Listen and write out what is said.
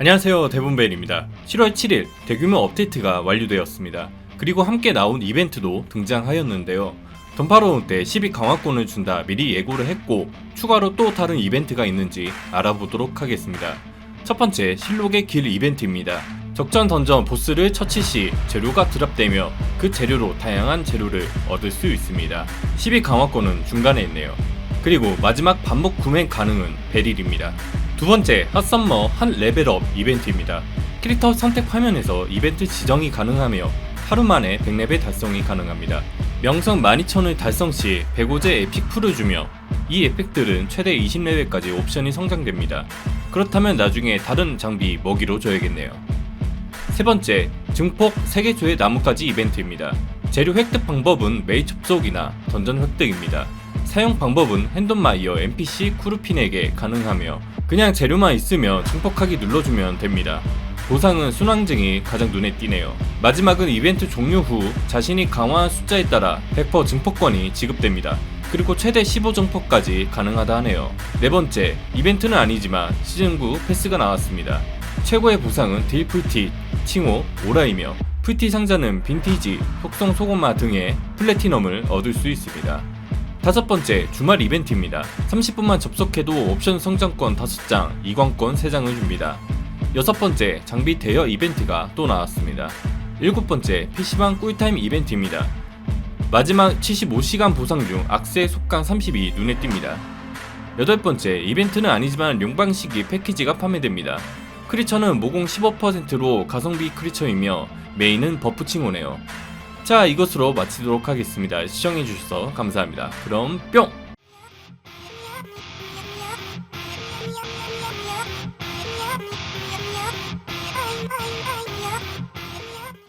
안녕하세요 대본벤입니다. 7월 7일 대규모 업데이트가 완료되었습니다. 그리고 함께 나온 이벤트도 등장하였는데요. 던파로운 때 12 강화권을 준다 미리 예고를 했고 추가로 또 다른 이벤트가 있는지 알아보도록 하겠습니다. 첫 번째 실록의 길 이벤트입니다. 적전 던전 보스를 처치 시 재료가 드랍되며 그 재료로 다양한 재료를 얻을 수 있습니다. 12 강화권은 중간에 있네요. 그리고 마지막 반복 구매 가능은 베릴입니다 두 번째 핫썸머 한 레벨업 이벤트입니다. 캐릭터 선택 화면에서 이벤트 지정이 가능하며 하루 만에 100레벨 달성이 가능합니다. 명성 12,000을 달성 시 105제 에픽 풀을 주며 이 에펙들은 최대 20레벨까지 옵션이 성장됩니다. 그렇다면 나중에 다른 장비 먹이로 줘야겠네요. 세 번째, 증폭 3개조의 나뭇가지 이벤트입니다. 재료 획득 방법은 메이 접속이나 던전 획득입니다. 사용 방법은 핸덤마이어 NPC 쿠르핀에게 가능하며 그냥 재료만 있으면 증폭하기 눌러주면 됩니다. 보상은 순항증이 가장 눈에 띄네요. 마지막은 이벤트 종료 후 자신이 강화한 숫자에 따라 100% 증폭권이 지급됩니다. 그리고 최대 15증폭까지 가능하다 하네요. 네 번째, 이벤트는 아니지만 시즌9 패스가 나왔습니다. 최고의 보상은 딜풀티, 칭호, 오라이며 풀티 상자는 빈티지, 속성 소고마 등의 플래티넘을 얻을 수 있습니다. 다섯 번째 주말 이벤트입니다. 30분만 접속해도 옵션 성장권 5장, 이관권 3장을 줍니다. 여섯 번째 장비 대여 이벤트가 또 나왔습니다. 일곱 번째 PC방 꿀타임 이벤트입니다. 마지막 75시간 보상 중 악세 속강 32 눈에 띕니다. 여덟 번째 이벤트는 아니지만 용방식이 패키지가 판매됩니다. 크리처는 모공 15%로 가성비 크리처이며 메인은 버프 칭호네요. 자 이것으로 마치도록 하겠습니다. 시청해주셔서 감사합니다. 그럼 뿅!